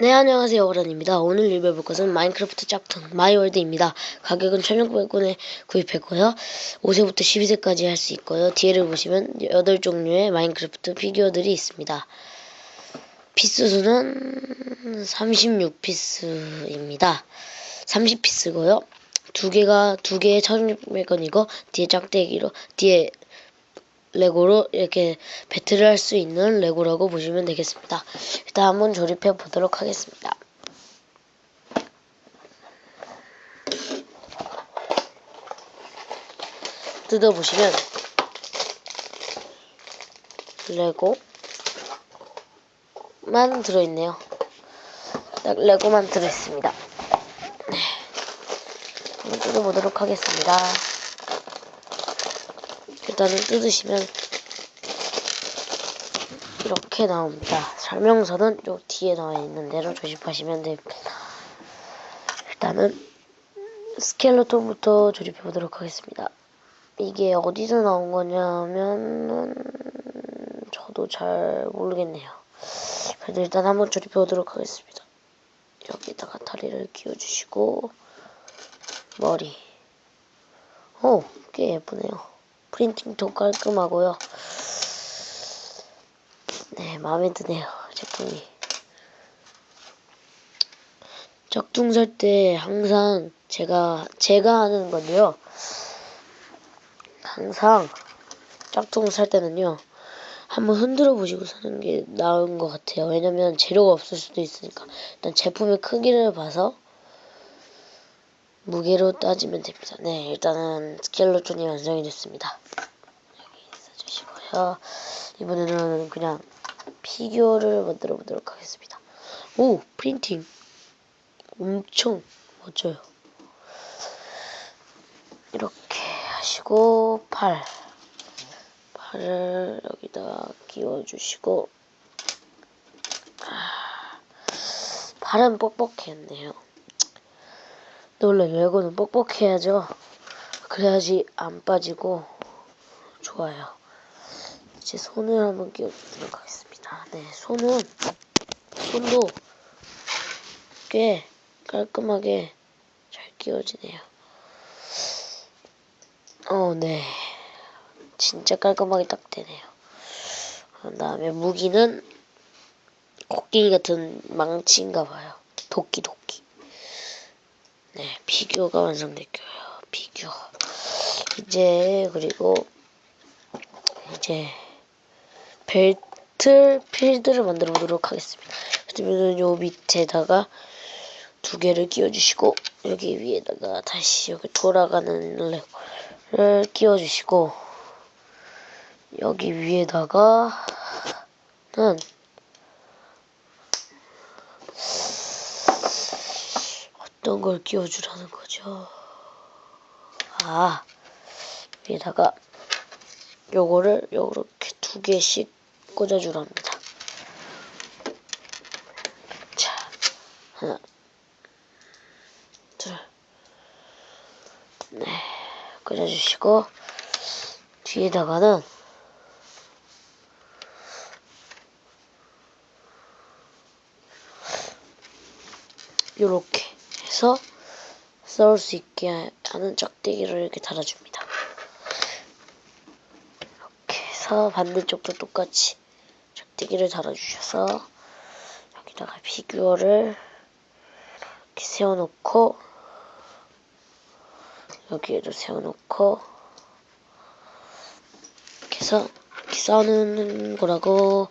네, 안녕하세요. 오란입니다. 오늘 리뷰해볼 것은 마인크래프트 짝퉁 마이월드입니다. 가격은 1600원에 구입했고요. 5세부터 12세까지 할 수 있고요. 뒤에를 보시면 8종류의 마인크래프트 피규어들이 있습니다. 피스 수는 36피스입니다. 30피스고요. 두 개가, 두 개에 1600원이고, 뒤에 짝대기로, 뒤에 레고로 이렇게 배틀을 할 수 있는 레고라고 보시면 되겠습니다. 일단 한번 조립해 보도록 하겠습니다. 뜯어보시면 레고만 들어있네요. 딱 레고만 들어있습니다. 네. 한번 뜯어보도록 하겠습니다. 일단은 뜯으시면 이렇게 나옵니다. 설명서는 요 뒤에 나와 있는 대로 조립하시면 됩니다. 일단은 스켈레톤부터 조립해 보도록 하겠습니다. 이게 어디서 나온 거냐면은 저도 잘 모르겠네요. 그래도 일단 한번 조립해 보도록 하겠습니다. 여기다가 다리를 끼워주시고 머리 오, 꽤 예쁘네요. 프린팅도 깔끔하고요. 네, 마음에 드네요. 제품이. 적중 살 때 항상 제가 제가 하는 건데요. 항상 짝퉁 살 때는요. 한번 흔들어 보시고 사는 게 나은 것 같아요. 왜냐면 재료가 없을 수도 있으니까. 일단 제품의 크기를 봐서 무게로 따지면 됩니다. 네, 일단은 스켈레톤이 완성이 됐습니다. 여기 써주시고요. 이번에는 그냥 피규어를 만들어 보도록 하겠습니다. 오, 프린팅. 엄청 멋져요. 이렇게 하시고 팔. 팔을 여기다 끼워주시고 아, 팔은 뻑뻑했네요. 원래 레고는 뻑뻑해야죠. 그래야지 안 빠지고 좋아요. 이제 손을 한번 끼워주도록 하겠습니다. 네, 손은 손도 꽤 깔끔하게 잘 끼워지네요. 어, 네. 진짜 깔끔하게 딱 되네요. 그 다음에 무기는 코끼리 같은 망치인가 봐요. 도끼 도끼. 네, 피규어가 완성됐고요. 피규어. 이제 그리고 이제 벨트 필드를 만들어 보도록 하겠습니다. 그러면 요 밑에다가 두 개를 끼워주시고 여기 위에다가 다시 여기 돌아가는 레고를 끼워주시고 여기 위에다가는 어떤 걸 끼워주라는 거죠? 아, 위에다가 요거를 요렇게 두 개씩 꽂아주랍니다. 자, 하나, 둘, 네, 꽂아주시고 뒤에다가는 요렇게 해서 싸울 수 있게 하는 짝대기를 이렇게 달아줍니다. 이렇게 해서 반대쪽도 똑같이 짝대기를 달아주셔서 여기다가 피규어를 이렇게 세워놓고 여기에도 세워놓고 이렇게 해서 이렇게 싸우는 거라고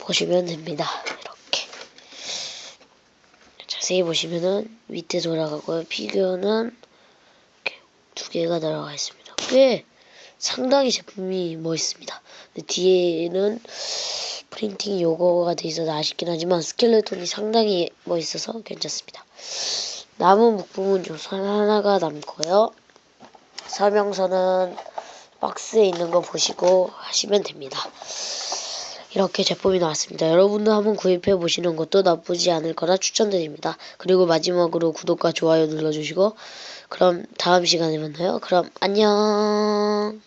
보시면 됩니다. 자세히 보시면은 밑에 돌아가고요. 피규어는 이렇게 두 개가 들어가 있습니다. 꽤 상당히 제품이 멋있습니다. 뒤에는 프린팅 요거가 돼 있어서 아쉽긴 하지만 스켈레톤이 상당히 멋있어서 괜찮습니다. 남은 부품은 요선 하나가 남고요. 설명서는 박스에 있는 거 보시고 하시면 됩니다. 이렇게 제품이 나왔습니다. 여러분도 한번 구입해 보시는 것도 나쁘지 않을 거라 추천드립니다. 그리고 마지막으로 구독과 좋아요 눌러주시고 그럼 다음 시간에 만나요. 그럼 안녕